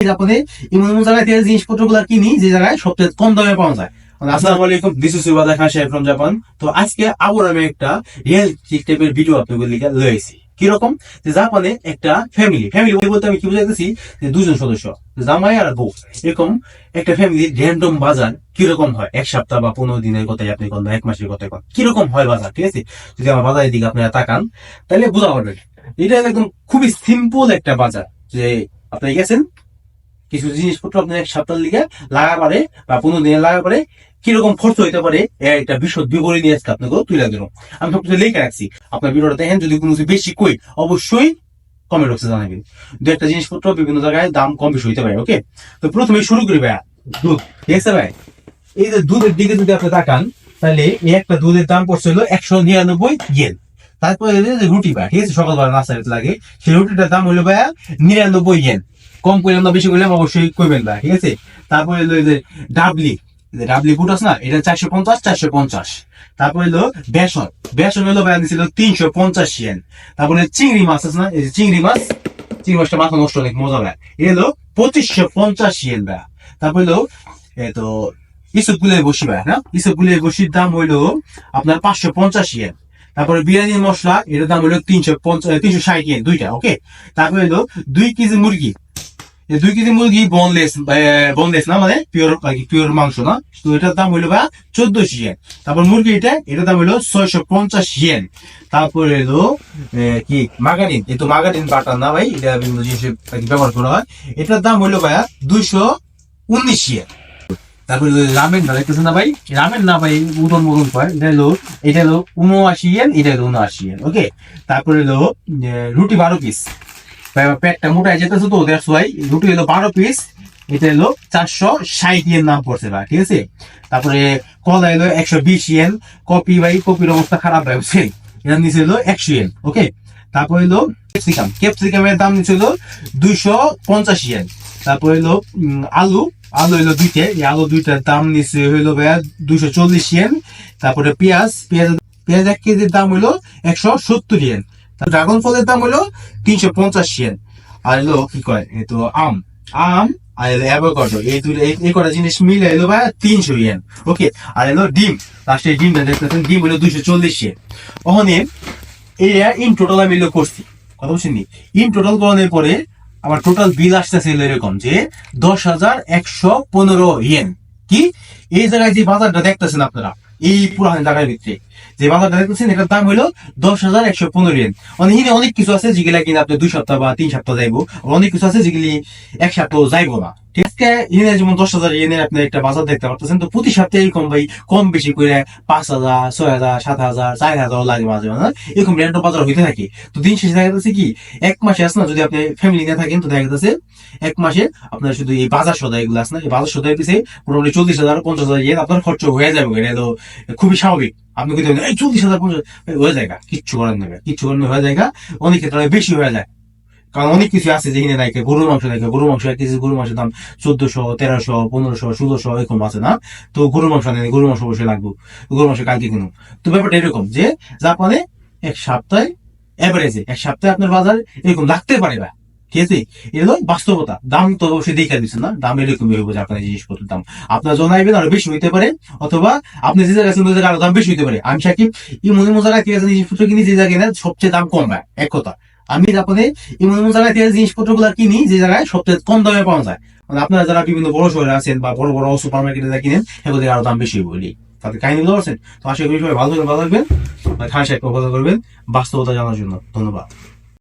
কম দামে পাওয়া যায়। আজকে আবার আমি একটা রিয়েল ভিডিও কীরকম? জাপানে একটা ফ্যামিলি ফ্যামিলি বলতে আমি কি বুঝাইতেছি? দুজন সদস্য জামাই আর বউ। এরকম একটা ফ্যামিলি র্যান্ডম বাজার কীরকম হয়? এক সপ্তাহ বা পনেরো দিনের কথাই আপনি কোন এক মাসের কথাই কোন। কীরকম হয় বাজার, ঠিক আছে? যদি আমার বাজারের দিকে আপনারা তাকান, তাহলে বোঝা পারবেন। এটা একদম খুবই সিম্পল একটা বাজার। যে আপনি গেছেন কিছু জিনিসপত্র আপনার এক সপ্তাহ লিগে লাগা পারে বা পনেরো দিনে লাগা পারে, কীরকম খরচ হইতে পারে একটা বিশদ বিবরণী নিয়ে আজকে আপনাকে তুলে দিল আমি সবকিছু লিখে রাখছি। আপনার ভিডিওটা দেখেন, যদি কোনো বেশি কই, অবশ্যই কমেন্ট বক্সে জানাবেন। দু একটা জিনিসপত্র বিভিন্ন জায়গায় দাম কম বেশি হইতে পারে ওকে তো প্রথমে শুরু করি ভাইয়া, দুধ। ঠিক আছে ভাই? এই যে দুধের দিকে যদি আপনি তাকান, তাহলে এই একটা দুধের দাম পড়ছে হলো একশো নিরানব্বই ইয়েন। তারপরে রুটি ভাই, ঠিক আছে? সকালবেলা নাস্তা লাগে, সেই রুটিটার দাম হলো ভাইয়া নিরানব্বই ইয়েন। কম করলাম না, বেশি করলাম অবশ্যই করবেন ভাই, ঠিক আছে? তারপরে হলো যে ডাবলি ডাবলি বুট আছে না, এটা চারশো পঞ্চাশ চারশো পঞ্চাশ। তারপরে হলো বেসন বেসন হলো ভাই ছিল তিনশো পঞ্চাশ ইয়েন তারপরে চিংড়ি মাছ আছে না, এই যে চিংড়ি মাছ, চিংড়ি মাছটা মাথা নষ্ট অনেক মজা ভাই। এটা হলো পঁচিশশো পঞ্চাশ ইয়েন ভাই। তারপরে হলো তো ইসব গুলের বসি ভাই, না? ইসব গুলের বসির দাম হইল আপনার পাঁচশো পঞ্চাশ ইয়েন তারপরে বিরিয়ানির মশলা, এটার দাম হলো তিনশো পঞ্চাশ, তিনশো ষাট ইয়েন দুইটা ওকে তারপরে হলো দুই কেজি মুরগি দুই কেজি মুরগি বনলেস বনলেস না মানে পিওর পিওর মাংস না। তো এটার দাম হইল ভাই চোদ্দশো ইয়েন তারপর মুরগি এটা এটার দাম হইল ছয়শো পঞ্চাশ ইয়েন তারপরে হলো কি মাগারিন এই তো মাগারিন বাটার না ভাই, এটা বিভিন্ন জিনিসে ব্যবহার করা হয়। এটার দাম হইল ভাই দুইশো উনিশ ইয়েন তারপরে রামেন না দেখতেছেন না ভাই? রামেন না ভাই, উদন মদন পায় এটা হলো এটা হলো উনআশি ইয়েন এটা হলো উনআশি ইয়েন ওকে তারপরে হলো রুটি বারো পিস পেটটা মোটা যেতেছে তো ওদের সোয়াই রুটি হলো বারো পিস এটা হলো চারশো ষাট ইয়েন নাম পড়ছে ভাই, ঠিক আছে? তারপরে কলা এলো একশো বিশ ইয়েন কপি ভাই, কপির অবস্থা খারাপ ভাই, বুঝছেন? এটা নিচে হলো একশো ইয়েন ওকে? তারপর হলো ক্যাপসিকাম, ক্যাপসিকামের দাম নিচে হলো দুইশো পঞ্চাশ ইয়েন তারপর হলো আলু আলু হলো দুইটা, এই আলু দুইটার দাম নিচে হইল ভাইয়া দুইশো চল্লিশ ইয়েন তারপরে পেঁয়াজ পেঁয়াজ পেঁয়াজ এক কেজির দাম হলো একশো সত্তর ইয়েন ড্রাগন ফলের দাম হলো তিনশো পঞ্চাশ ইয়েন আর হলো কি কয়? তো আম। আম আর এলো অ্যাভোকাডো এই দুটো এই- কটা জিনিস মিলে এলো ভাই তিনশো ইয়েন ওকে আর এলো ডিম। লাস্টে ডিমটা দেখতেছেন, ডিম হলো দুইশো চল্লিশ ইয়েন ওখানে এটা ইন টোটাল আমি এলো করছি, কথা বলছেন ইন টোটাল করানোর পরে আমার টোটাল বিল আসতেছে এরকম যে দশ হাজার একশো পনেরো ইয়েন কি? এই জায়গায় যে বাজারটা দেখতেছেন আপনারা, এই পুরান জায়গার ভিতরে। যে বাজারটা দেখতেছেন, এটার দাম হলো দশ হাজার একশো পনেরো মানে এখানে অনেক কিছু আছে, যেগুলা কিনা আপনি দুই সপ্তাহ বা তিন সপ্তাহ যাইবো। অনেক কিছু আছে, যেগুলি এক সপ্তাহ যাইবো না। আছে? এখানে যেমন দশ হাজার আপনি একটা বাজার দেখতে পারতেছেন, তো প্রতি সপ্তাহে ভাই কম বেশি করে পাঁচ হাজার, ছয় হাজার, সাত হাজার, চার হাজার লাগে মাঝে মাঝে এরকম র্যান্ডম বাজার হইতে থাকে। তো দিন শেষে দেখা যাচ্ছে কি, এক মাসে আছে না, যদি আপনি ফ্যামিলি নিয়ে থাকেন, তো দেখা যাচ্ছে এক মাসে আপনার শুধু এই বাজার সদা এগুলো আছে না, এই বাজার মোটামুটি চল্লিশ হাজার, পঞ্চাশ হাজার ইয়েন আপনার খরচ হয়ে যাবে এটা তো খুবই স্বাভাবিক। আপনি কিন্তু এই চল্লিশ হাজার, পঞ্চাশ হয়ে যায় কিচ্ছু করার নেবে কিচ্ছু করার হয়ে যায় অনেক ক্ষেত্রে বেশি হয়ে যায়। কারণ অনেক কিছু আছে যেখানে নাকি গরুর মাংস নাকি গরুর মাংস এক কেজি, গরুর মাংসের দাম চোদ্দশো, তেরোশো, পনেরোশো, ষোলোশো এরকম আছে না? তো গরুর মাংস নেই গরুর মাংস অবশ্যই লাগবে। গরুর মাংস কালকে কিনুন তো ব্যাপারটা এরকম যে জাপানে এক সপ্তাহে এভারেজে এক সপ্তাহে আপনার বাজার এরকম লাগতে পারে বা ঠিক আছে? এটা হলো বাস্তবতা। দাম তো অবশ্যই দেখা দিচ্ছেন না। দাম এরকমই হইব যে আপনার জিনিসপত্রের দাম। আপনার জানাইবেন আরও বেশি হইতে পারে, অথবা আপনি যে জায়গায় আছেন জায়গায় আরও দাম বেশি হইতে পারে। আমি সাকিব ইমন ইমন জায়গায় থেকে জিনিসপত্র কিনি যে জায়গায় না সবচেয়ে দাম কম এক কথা। আমি তারপরে ইমন এমন জায়গায় থেকে জিনিসপত্রগুলা কিনি যে জায়গায় সবচেয়ে কম দামে পাওয়া যায়। মানে আপনারা যারা বিভিন্ন বড় শহরে আছেন বা বড় বড় সুপার মার্কেটে যা কিনেন, সেগুলো আরও দাম বেশি বলি। তাদের কাহিনী বুঝতে পারছেন? তো আশা করি সবাই ভালো করে ভালো থাকবেন খান সাহেবকে ফলো করবেন। বাস্তবতা জানার জন্য ধন্যবাদ।